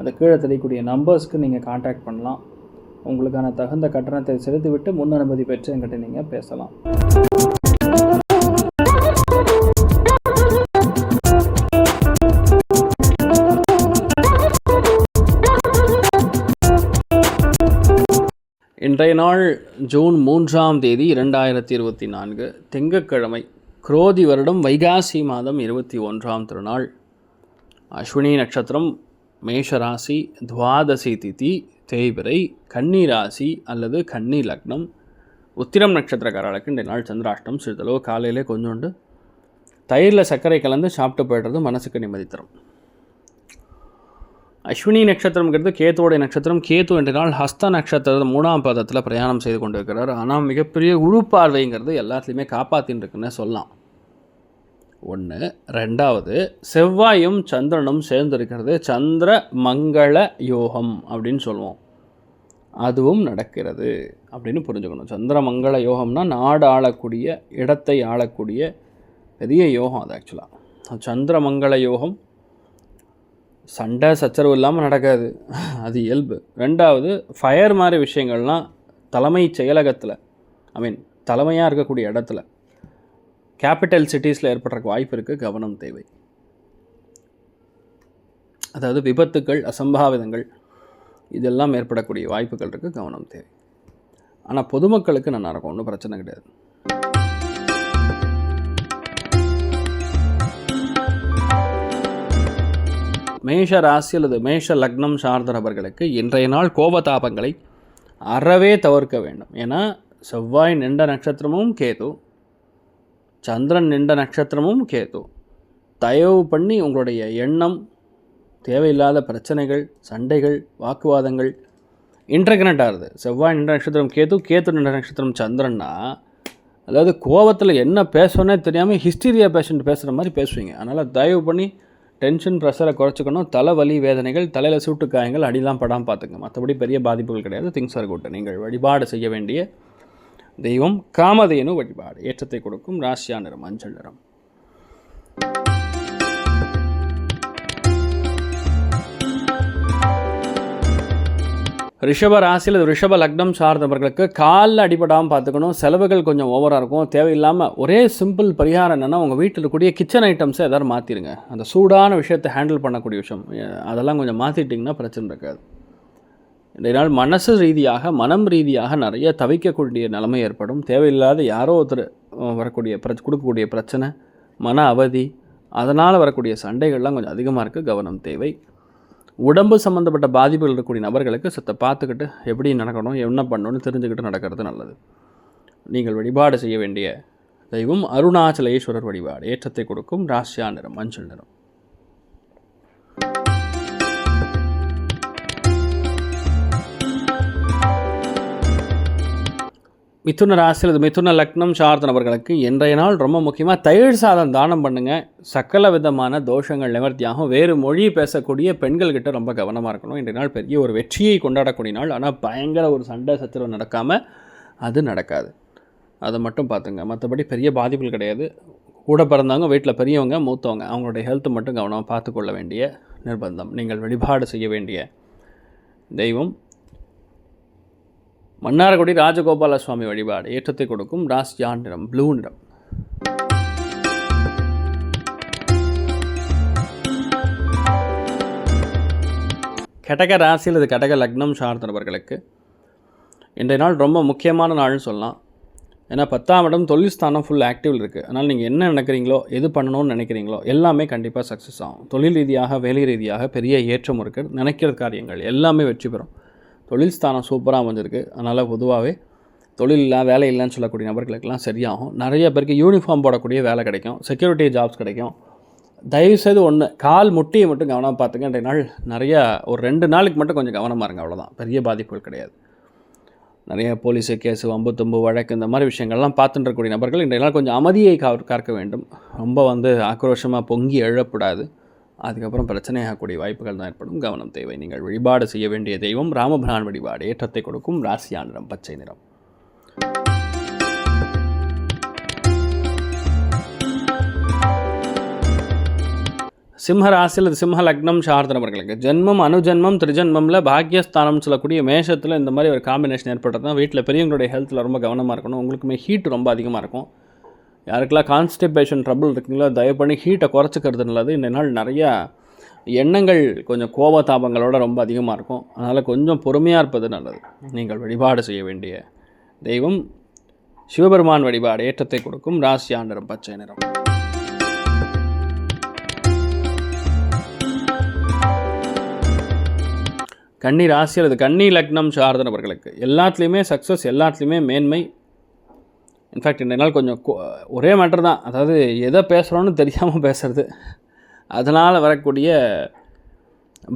அந்த கீழே தெரியக்கூடிய நம்பர்ஸ்க்கு நீங்கள் காண்டாக்ட் பண்ணலாம். உங்களுக்கான தகுந்த கட்டணத்தை செலுத்திவிட்டு முன் அனுமதி பெற்று என்கிட்ட நீங்கள் பேசலாம். இன்றைய நாள் ஜூன் மூன்றாம் தேதி இரண்டாயிரத்தி இருபத்தி நான்கு திங்கக்கிழமை குரோதி வருடம் வைகாசி மாதம் இருபத்தி ஒன்றாம் திருநாள். அஸ்வினி நட்சத்திரம் மேஷராசி துவாதசி திதி தேய்பிரை கன்னிராசி அல்லது கன்னி லக்னம் உத்திரம் நட்சத்திரக்காரர்களுக்கு இந்த நாள் சந்திராஷ்டம் சிறிதளவு காலையிலே கொஞ்சோண்டு தயிரில் சர்க்கரை கலந்து சாப்பிட்டு போய்டுறது மனசுக்கு நிம்மதி தரும். அஸ்வினி நட்சத்திரம்ங்கிறது கேத்துவோடைய நட்சத்திரம். கேத்து என்ற நாள் ஹஸ்த நட்சத்திரம் மூணாம் பதத்தில் பிரயாணம் செய்து கொண்டிருக்கிறார். ஆனால் மிகப்பெரிய குரு பார்வைங்கிறது எல்லாத்துலேயுமே காப்பாற்றின்னு இருக்குன்னு சொல்லலாம். ஒன்று ரெண்டாவது செவ்வாயும் சந்திரனும் சேர்ந்திருக்கிறது சந்திர மங்கள யோகம் அப்படின்னு சொல்லுவோம். அதுவும் நடக்கிறது அப்படின்னு புரிஞ்சுக்கணும். சந்திர மங்கள யோகம்னா நாடு ஆளக்கூடிய இடத்தை ஆளக்கூடிய பெரிய யோகம் அது ஆக்சுவலாக சந்திர மங்கள யோகம் சண்டை சச்சரவு இல்லாமல் நடக்காது. அது இயல்பு. ரெண்டாவது ஃபயர் மாதிரி விஷயங்கள்லாம் தலைமை செயலகத்தில் ஐ மீன் தலைமையாக இருக்கக்கூடிய இடத்துல கேபிட்டல் சிட்டிஸில் ஏற்படுறக்கு வாய்ப்பு இருக்குது கவனம் தேவை. அதாவது விபத்துக்கள் அசம்பாவிதங்கள் இதெல்லாம் ஏற்படக்கூடிய வாய்ப்புகள் இருக்குது கவனம் தேவை. ஆனால் பொதுமக்களுக்கு நல்லா இருக்கும் ஒன்றும் பிரச்சனை கிடையாது. மேஷ ராசி அல்லது மேஷ லக்னம் சார்ந்தவர்களுக்கு இன்றைய நாள் கோபதாபங்களை அறவே தவிர்க்க வேண்டும். ஏன்னா செவ்வாய் நின்ற நட்சத்திரமும் கேது சந்திரன் நின்ற நட்சத்திரமும் கேது. தயவு பண்ணி உங்களுடைய எண்ணம் தேவையில்லாத பிரச்சனைகள் சண்டைகள் வாக்குவாதங்கள் இன்டர்கனெக்ட் ஆகுது செவ்வாய் நின்ற நட்சத்திரம் கேது கேத்து நின்ற நட்சத்திரம் சந்திரன்னா அதாவது கோபத்தில் என்ன பேசணுன்னே தெரியாமல் ஹிஸ்டீரியா பேஷண்ட் பேசுகிற மாதிரி பேசுவீங்க. அதனால் தயவு பண்ணி டென்ஷன் ப்ரெஷரை குறைச்சிக்கணும். தலைவலி வேதனைகள் தலையில் சூட்டு காயங்கள் அடிலாம் படாமல் பார்த்துங்க மற்றபடி பெரிய பாதிப்புகள் கிடையாது. Things are good. நீங்கள் வழிபாடு செய்ய வேண்டிய தெய்வம் காமதேனு வழிபாடு. ஏற்றத்தை கொடுக்கும் ராசியா நிறம் மஞ்சள் நிறம். ரிஷப ராசியில் ரிஷப லக்னம் சார்ந்தவர்களுக்கு காலில் அடிபடாமல் பார்த்துக்கணும். செலவுகள் கொஞ்சம் ஓவராக இருக்கும். தேவையில்லாமல் ஒரே சிம்பிள் பரிகாரம் என்னென்னா உங்கள் வீட்டில் இருக்கக்கூடிய கிச்சன் ஐட்டம்ஸை எதாவது மாற்றிடுங்க அந்த சூடான விஷயத்தை ஹேண்டில் பண்ணக்கூடிய விஷயம். அதெல்லாம் கொஞ்சம் மாற்றிட்டிங்கன்னா பிரச்சனை இருக்காது. இன்றைய மனசு ரீதியாக மனம் ரீதியாக நிறைய தவிக்கக்கூடிய நிலைமை ஏற்படும். தேவையில்லாத யாரோ ஒருத்தர் வரக்கூடிய பிர கொடுக்கக்கூடிய பிரச்சனை மன அவதி அதனால் வரக்கூடிய சண்டைகள்லாம் கொஞ்சம் அதிகமாக இருக்குது கவனம் தேவை. உடம்பு சம்மந்தப்பட்ட பாதிப்புகள் இருக்கக்கூடிய நபர்களுக்கு சத்தை பார்த்துக்கிட்டு எப்படி நடக்கணும் என்ன பண்ணணும்னு தெரிஞ்சுக்கிட்டு நடக்கிறது நல்லது. நீங்கள் வழிபாடு செய்ய வேண்டிய தெய்வம் அருணாச்சலேஸ்வரர் வழிபாடு. ஏற்றத்தை கொடுக்கும். ராசியா நிறம் மஞ்சள் நிறம். மிதுன ராசி அல்லது மிதுன லக்னம் சார்ந்த நபர்களுக்கு இன்றைய நாள் ரொம்ப முக்கியமாக தயிர் சாதம் தானம் பண்ணுங்கள் சக்கல விதமான தோஷங்கள் நிவர்த்தியாகும். வேறு மொழி பேசக்கூடிய பெண்கள்கிட்ட ரொம்ப கவனமாக இருக்கணும். இன்றைய நாள் பெரிய ஒரு வெற்றியை கொண்டாடக்கூடிய நாள். ஆனால் பயங்கர ஒரு சண்டை சத்திரம் நடக்காமல் அது நடக்காது. அதை மட்டும் பார்த்துங்க. மற்றபடி பெரிய பாதிப்புகள் கிடையாது. கூட பிறந்தவங்க வீட்டில் பெரியவங்க மூத்தவங்க அவங்களுடைய ஹெல்த்தை மட்டும் கவனமாக பார்த்துக்கொள்ள வேண்டிய நிர்பந்தம். நீங்கள் வழிபாடு செய்ய வேண்டிய தெய்வம். மன்னார்குடி ராஜகோபால சுவாமி வழிபாடு ஏற்றத்தை கொடுக்கும் ராசியான் நிறம் ப்ளூ நிறம். கடக ராசியில் இது கடக லக்னம் சார்ந்தவர்களுக்கு இன்றைய நாள் ரொம்ப முக்கியமான நாள்னு சொல்லலாம். ஏன்னா பத்தாம் இடம் தொழில் ஸ்தானம் ஃபுல் ஆக்டிவ் இருக்குது அதனால் நீங்கள் என்ன நினைக்கிறீங்களோ எது பண்ணணும்னு நினைக்கிறீங்களோ எல்லாமே கண்டிப்பாக சக்ஸஸ் ஆகும். தொழில் ரீதியாக வேலை ரீதியாக பெரிய ஏற்றம் இருக்குது நினைக்கிற காரியங்கள் எல்லாமே வெற்றி பெறும். தொழில் ஸ்தானம் சூப்பராக அமைஞ்சிருக்கு. அதனால் பொதுவாகவே தொழில் இல்லை வேலை இல்லைன்னு சொல்லக்கூடிய நபர்களுக்கெல்லாம் சரியாகும். நிறைய பேருக்கு யூனிஃபார்ம் போடக்கூடிய வேலை கிடைக்கும். செக்யூரிட்டி ஜாப்ஸ் கிடைக்கும். தயவுசெய்து ஒன்று கால் முட்டியை மட்டும் கவனமாக பார்த்துங்க. ரெண்டு நாள் நிறையா ஒரு ரெண்டு நாளுக்கு மட்டும் கொஞ்சம் கவனமாக இருங்க அவ்வளோதான் பெரிய பாதிப்புகள் கிடையாது. நிறைய போலீஸு கேஸு வம்பு தும்பு வழக்கு இந்த மாதிரி விஷயங்கள்லாம் பார்த்துட்டு இருக்கக்கூடிய நபர்கள் இன்றைய நாள் கொஞ்சம் அமைதியை கா காக்க வேண்டும். ரொம்ப வந்து ஆக்ரோஷமாக பொங்கி எழக்கூடாது அதுக்கப்புறம் பிரச்சனையாகக்கூடிய வாய்ப்புகள் தான் ஏற்படும். கவனம் தேவை. நீங்கள் வழிபாடு செய்ய வேண்டிய தெய்வம் ராமபிரான் வழிபாடு. ஏற்றத்தை கொடுக்கும் ராசியா நிறம் பச்சை நிறம். சிம்ம ராசியில் சிம்ம லக்னம் சார்ந்த நபர்களுக்கு ஜென்மம் அனுஜென்மம் திருஜென்மமில் பாக்கியஸ்தானம் சொல்லக்கூடிய மேஷத்தில் இந்த மாதிரி ஒரு காம்பினேஷன் ஏற்பட்டது தான் வீட்டில் பெரியவங்களுடைய ஹெல்த்தில் ரொம்ப கவனமாக இருக்கணும். உங்களுக்குமே ஹீட் ரொம்ப அதிகமாக இருக்கும். யாருக்கெல்லாம் கான்ஸ்டிபேஷன் ட்ரபுள் இருக்குங்களோ தயவு பண்ணி ஹீட்டை குறைச்சிக்கிறது நல்லது. இந்த நாள் நிறையா எண்ணங்கள் கொஞ்சம் கோபதாபங்களோட ரொம்ப அதிகமாக இருக்கும். அதனால் கொஞ்சம் பொறுமையாக இருப்பது நல்லது. நீங்கள் வழிபாடு செய்ய வேண்டிய தெய்வம் சிவபெருமான் வழிபாடு ஏற்றத்தை கொடுக்கும் ராசியா நிறம் பச்சை நிறம். கன்னி ராசி அல்லது கன்னி லக்னம் சார்ந்த நபர்களுக்கு எல்லாத்துலேயுமே சக்ஸஸ் எல்லாத்துலேயுமே மேன்மை இன்ஃபேக்ட் இந்த நாள் கொஞ்சம் ஒரே மேட்டர் தான். அதாவது எதை பேசுகிறோன்னு தெரியாமல் பேசுறது. அதனால் வரக்கூடிய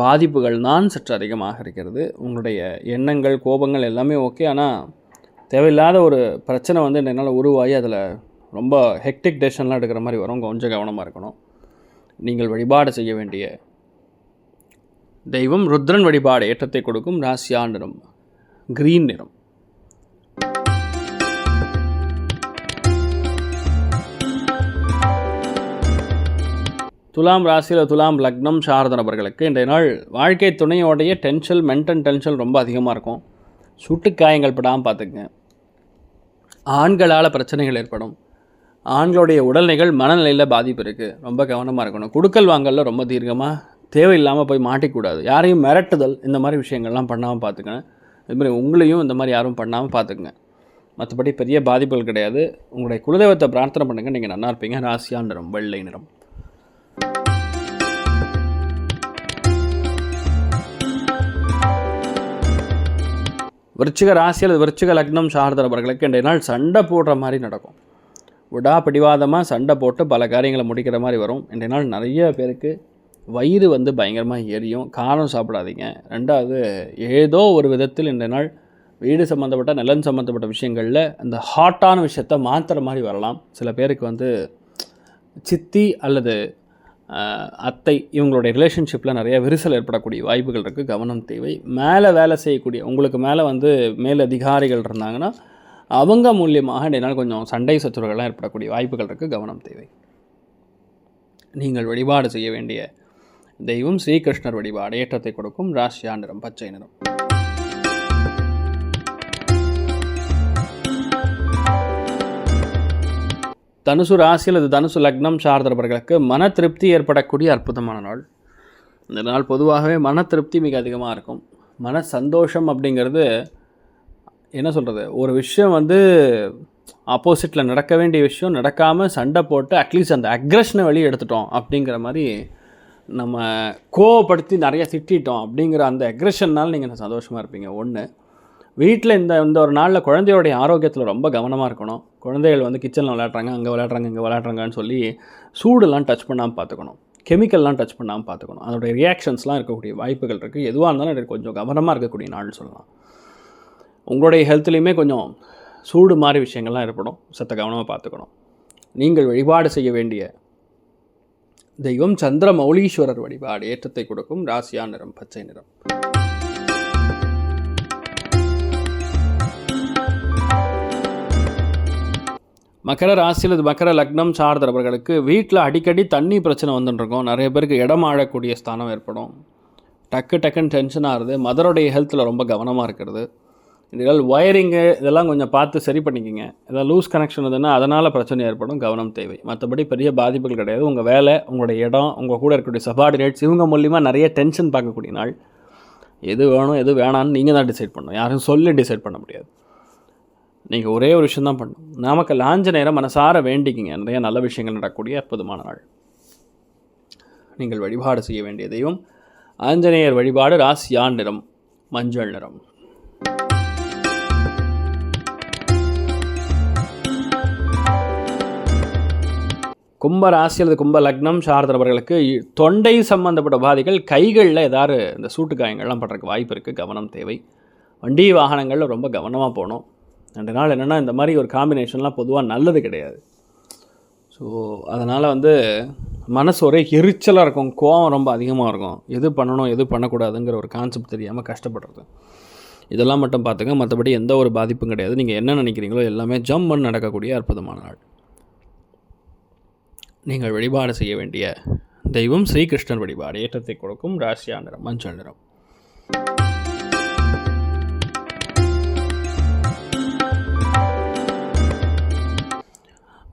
பாதிப்புகள் தான் சற்று அதிகமாக இருக்கிறது. உங்களுடைய எண்ணங்கள் கோபங்கள் எல்லாமே ஓகே ஆனால் தேவையில்லாத ஒரு பிரச்சனை வந்து என்னால் உருவாகி அதில் ரொம்ப ஹெக்டிக் டெசிஷன்லாம் எடுக்கிற மாதிரி வரும். கொஞ்சம் கவனமாக இருக்கணும். நீங்கள் வழிபாடு செய்ய வேண்டிய தெய்வம் ருத்ரன் வழிபாடு ஏற்றத்தை கொடுக்கும். ராசியா நிறம் கிரீன் நிறம். துலாம் ராசியில் துலாம் லக்னம் சாரத நபர்களுக்கு இன்றைய நாள் வாழ்க்கை துணையோடைய டென்ஷன் மென்டல் டென்ஷன் ரொம்ப அதிகமாக இருக்கும். சுட்டு காயங்கள் படாமல் பார்த்துக்குங்க. ஆண்களால் பிரச்சனைகள் ஏற்படும். ஆண்களுடைய உடல்நிலைகள் மனநிலையில் பாதிப்பு இருக்குது ரொம்ப கவனமாக இருக்கணும். குடுக்கல் வாங்கலில் ரொம்ப தீர்க்கமாக தேவையில்லாமல் போய் மாட்டிக்கூடாது. யாரையும் மிரட்டுதல் இந்த மாதிரி விஷயங்கள்லாம் பண்ணாமல் பார்த்துக்கங்க. இது மாதிரி உங்களையும் இந்த மாதிரி யாரும் பண்ணாமல் பார்த்துக்குங்க. மற்றபடி பெரிய பாதிப்புகள் கிடையாது. உங்களுடைய குலதெய்வத்தை பிரார்த்தனை பண்ணுங்கள் நீங்கள் நல்லா இருப்பீங்க. ராசியா நிறம் வெள்ளை நிறம். விருச்சிக ராசி அல்லது விருச்சிக லக்னம் சார்ந்தவர்களுக்கு இன்றைய நாள் சண்டை போடுற மாதிரி நடக்கும். விடா பிடிவாதமாக சண்டை போட்டு பல காரியங்களை முடிக்கிற மாதிரி வரும். இன்றைய நாள் நிறைய பேருக்கு வயிறு வந்து பயங்கரமாக எரியும். காரம் சாப்பிடாதீங்க. ரெண்டாவது ஏதோ ஒரு விதத்தில் இன்றைய நாள் வீடு சம்மந்தப்பட்ட நிலம் சம்மந்தப்பட்ட விஷயங்களில் அந்த ஹாட்டான விஷயத்த மாற்றுற மாதிரி வரலாம். சில பேருக்கு வந்து சித்தி அல்லது அத்தை இவங்களுடைய ரிலேஷன்ஷிப்பில் நிறைய விரிசல் ஏற்படக்கூடிய வாய்ப்புகள் இருக்குது கவனம் தேவை. மேலே வேலை செய்யக்கூடிய உங்களுக்கு மேலே வந்து மேலதிகாரிகள் இருந்தாங்கன்னா அவங்க மூலியமாக என்னால் கொஞ்சம் சண்டை சத்துருகள்லாம் ஏற்படக்கூடிய வாய்ப்புகள் இருக்குது கவனம் தேவை. நீங்கள் வழிபாடு செய்ய வேண்டிய தெய்வம் ஸ்ரீகிருஷ்ணர் வழிபாடு ஏற்றத்தை கொடுக்கும். ராசியா நிறம் பச்சை நிறம். தனுசு ராசி அல்லது தனுசு லக்னம் சார்ந்தவர்களுக்கு மன திருப்தி ஏற்படக்கூடிய அற்புதமான நாள். இந்த நாள் பொதுவாகவே மன திருப்தி மிக அதிகமாக இருக்கும். மன சந்தோஷம் அப்படிங்கிறது என்ன சொல்கிறது ஒரு விஷயம் வந்து ஆப்போசிட்டில் நடக்க வேண்டிய விஷயம் நடக்காமல் சண்டை போட்டு அட்லீஸ்ட் அந்த அக்ரஷனை வெளியே எடுத்துட்டோம் அப்படிங்கிற மாதிரி நம்ம கோவப்படுத்தி நிறைய திட்டிட்டோம் அப்படிங்கிற அந்த அக்ரெஷன்னால் நீங்கள் சந்தோஷமாக இருப்பீங்க? ஒன்று வீட்டில் இந்த இந்த ஒரு நாளில் குழந்தையோடைய ஆரோக்கியத்தில் ரொம்ப கவனமாக இருக்கணும். குழந்தைகள் வந்து கிச்சனில் விளையாடுறாங்க அங்கே விளையாடுறாங்க இங்கே விளையாடுறாங்கன்னு சொல்லி சூடெல்லாம் டச் பண்ணாமல் பார்த்துக்கணும் கெமிக்கல்லாம் டச் பண்ணாமல் பார்த்துக்கணும் அதோடைய ரியாக்ஷன்ஸ்லாம் இருக்கக்கூடிய வாய்ப்புகள் இருக்குது எதுவாக இருந்தாலும் எனக்கு கொஞ்சம் கவனமாக இருக்கக்கூடிய நாள்னு சொல்லலாம். உங்களுடைய ஹெல்த்லேயுமே கொஞ்சம் சூடு மாதிரி விஷயங்கள்லாம் ஏற்படும். சத்த கவனமாக பார்த்துக்கணும் நீங்கள் வழிபாடு செய்ய வேண்டிய தெய்வம் சந்திர மௌலீஸ்வரர் வழிபாடு ஏற்றத்தை கொடுக்கும். ராசியா நிறம் பச்சை நிறம். மகர ராசியில் இது மகர லக்னம் சார்ந்தவர்களுக்கு வீட்டில் அடிக்கடி தண்ணி பிரச்சனை வந்துட்டுருக்கோம். நிறைய பேருக்கு இடம் ஆழக்கூடிய ஸ்தானம் ஏற்படும். டக்கு டக்குன்னு டென்ஷன் ஆகுது மதருடைய ஹெல்த்தில் ரொம்ப கவனமாக இருக்கிறது. இதெல்லாம் ஒயரிங்கு இதெல்லாம் கொஞ்சம் பார்த்து சரி பண்ணிக்கோங்க. ஏதாவது லூஸ் கனெக்ஷன் இருந்ததுன்னா அதனால் பிரச்சனை ஏற்படும். கவனம் தேவை. மற்றபடி பெரிய பாதிப்புகள் கிடையாது. உங்கள் வேலை உங்களுடைய இடம் உங்கள் கூட இருக்கக்கூடிய சபார்டினேட்ஸ் இவங்க மூலிமா நிறைய டென்ஷன் பார்க்கக்கூடிய நாள். எது வேணும் எது வேணான்னு நீங்கள் தான் டிசைட் பண்ணணும். யாரும் சொல்லி டிசைட் பண்ண முடியாது. நீங்கள் ஒரே ஒரு விஷயம் தான் பண்ணணும். நாமக்கல் ஆஞ்சநேயரை மனசார வேண்டிக்கிங்க. நிறைய நல்ல விஷயங்கள் நடக்கக்கூடிய அற்புதமான நாள். நீங்கள் வழிபாடு செய்ய வேண்டிய தெய்வம் ஆஞ்சநேயர் வழிபாடு ராசியான் நிறம் மஞ்சள் நிறம். கும்ப ராசி அல்லது கும்ப லக்னம் சார்ந்தவர்களுக்கு இ- தொண்டை சம்பந்தப்பட்ட பாதிகள் கைகளில் ஏதாவது இந்த சூட்டு காயங்கள்லாம் படுறதுக்கு வாய்ப்பு இருக்குது கவனம் தேவை. வண்டி வாகனங்களில் ரொம்ப கவனமாக போகணும். ரெண்டு நாள் என்னென்னா இந்த மாதிரி ஒரு காம்பினேஷன்லாம் பொதுவாக நல்லது கிடையாது. ஸோ அதனால் வந்து மனசு ஒரே எரிச்சலாக இருக்கும். கோவம் ரொம்ப அதிகமாக இருக்கும். எது பண்ணணும் எது பண்ணக்கூடாதுங்கிற ஒரு கான்செப்ட் தெரியாமல் கஷ்டப்படுறது. இதெல்லாம் மட்டும் பார்த்துங்க. மற்றபடி எந்த ஒரு பாதிப்பும் கிடையாது. நீங்கள் என்ன நினைக்கிறீங்களோ எல்லாமே ஜம்முன்னு நடக்கக்கூடிய அற்புதமான நாள். நீங்கள் வழிபாடு செய்ய வேண்டிய தெய்வம் ஸ்ரீகிருஷ்ணன் வழிபாடு. ஏற்றத்தை கொடுக்கும் ராசியா நிறம் மஞ்சள் நிறம்.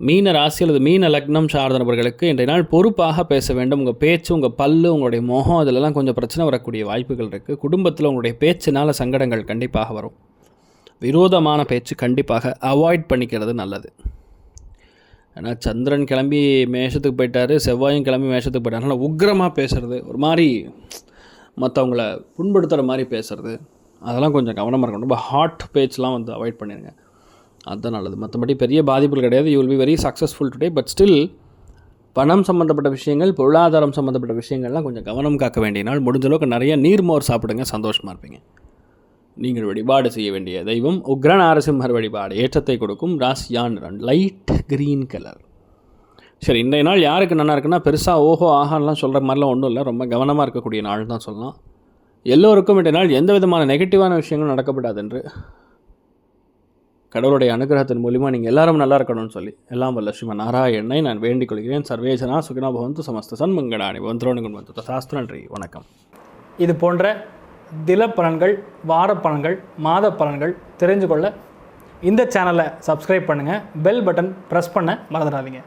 மீன ராசி அல்லது மீன லக்னம் சார்ந்த நபர்களுக்கு இன்றைய நாள் பொறுப்பாக பேச வேண்டும். உங்கள் பேச்சு உங்கள் பல்லு உங்களுடைய முகம் இதிலெல்லாம் கொஞ்சம் பிரச்சனை வரக்கூடிய வாய்ப்புகள் இருக்குது குடும்பத்தில் உங்களுடைய பேச்சினால் சங்கடங்கள் கண்டிப்பாக வரும். விரோதமான பேச்சு கண்டிப்பாக அவாய்ட் பண்ணிக்கிறது நல்லது. ஏன்னா சந்திரன் கிளம்பி மேஷத்துக்கு போயிட்டார் செவ்வாயும் கிளம்பி மேஷத்துக்கு போயிட்டார். அதனால் உக்கிரமாக பேசுறது ஒரு மாதிரி மற்றவங்கள புண்படுத்துகிற மாதிரி பேசுறது அதெல்லாம் கொஞ்சம் கவனமாக இருக்கணும். ரொம்ப ஹாட் பேச்செலாம் வந்து அவாய்ட் பண்ணிடுங்க அதுதான் நல்லது. மற்றபடி பெரிய பாதிப்புகள் கிடையாது. You will be very successful today but still பணம் சம்மந்தப்பட்ட விஷயங்கள் பொருளாதாரம் சம்மந்தப்பட்ட விஷயங்கள்லாம் கொஞ்சம் கவனம் காக்க வேண்டிய நாள். முடிஞ்ச அளவுக்கு நிறைய நீர்மோர் சாப்பிடுங்க சந்தோஷமாக இருப்பீங்க. நீங்கள் வழிபாடு செய்ய வேண்டிய தெய்வம் உக்ர நாரசிம்மர் வழிபாடு ஏற்றத்தை கொடுக்கும் ராசியான் லைட் கிரீன் கலர். சரி இன்றைய நாள் யாருக்கு நல்லா இருக்குன்னா பெருசாக ஓஹோ ஆஹான்லாம் சொல்கிற மாதிரிலாம் ஒன்றும் இல்லை. ரொம்ப கவனமாக இருக்கக்கூடிய நாள் தான் சொல்லலாம். எல்லோருக்கும் இன்றைய நாள் எந்த விதமான நெகட்டிவான விஷயங்களும் நடக்கப்படாது என்று கடவுளுடைய அனுகிரகத்தின் மூலிமா நீங்கள் எல்லாரும் நல்லா இருக்கணும்னு சொல்லி எல்லாம் வல்ல ஸ்ரீமன் நாராயணனை நான் வேண்டிக் கொள்கிறேன் சர்வேஜனா சுகினா பவந்து சமஸ்த சன்மங்கடாணி வந்திரோனுகுன் வந்து சாஸ்திர நன்றி. வணக்கம். இது போன்ற தில பலன்கள் வார பலன்கள் மாத பலன்கள் தெரிஞ்சு கொள்ள இந்த சேனலை சப்ஸ்கிரைப் பண்ணுங்கள் பெல் பட்டன் ப்ரெஸ் பண்ண மறந்துடாதீங்க.